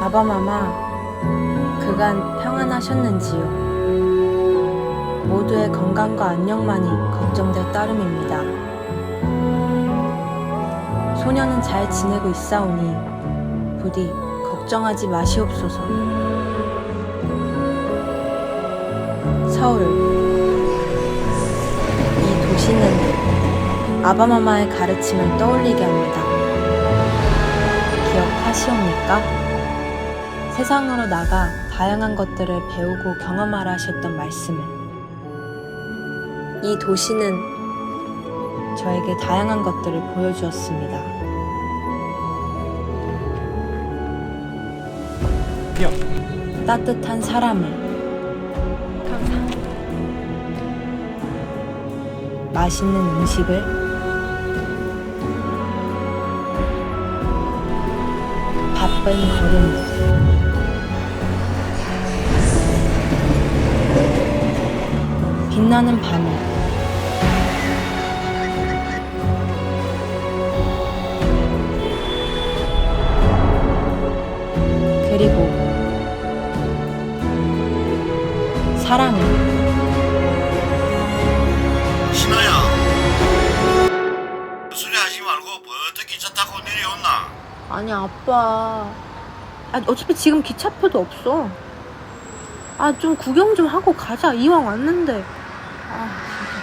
아바마마, 그간 평안하셨는지요? 모두의 건강과 안녕만이 걱정될 따름입니다. 소녀는 잘 지내고 있사오니 부디 걱정하지 마시옵소서. 서울. 아바마마의 가르침을 떠올리게 합니다. 기억하시옵니까? 세상으로 나가 다양한 것들을 배우고 경험하라 하셨던 말씀을. 이 도시는 저에게 다양한 것들을 보여주었습니다. 따뜻한 사람을. 맛있는 음식을. 바쁜 걸음. 빛나는 밤을. 그리고 사랑을. 신아야 소리 하지 말고 버뜩 기차 타고 내려온나 아니 아빠. 아, 어차피 지금 기차표도 없어. 아 좀 구경 좀 하고 가자. 이왕 왔는데. 아 진짜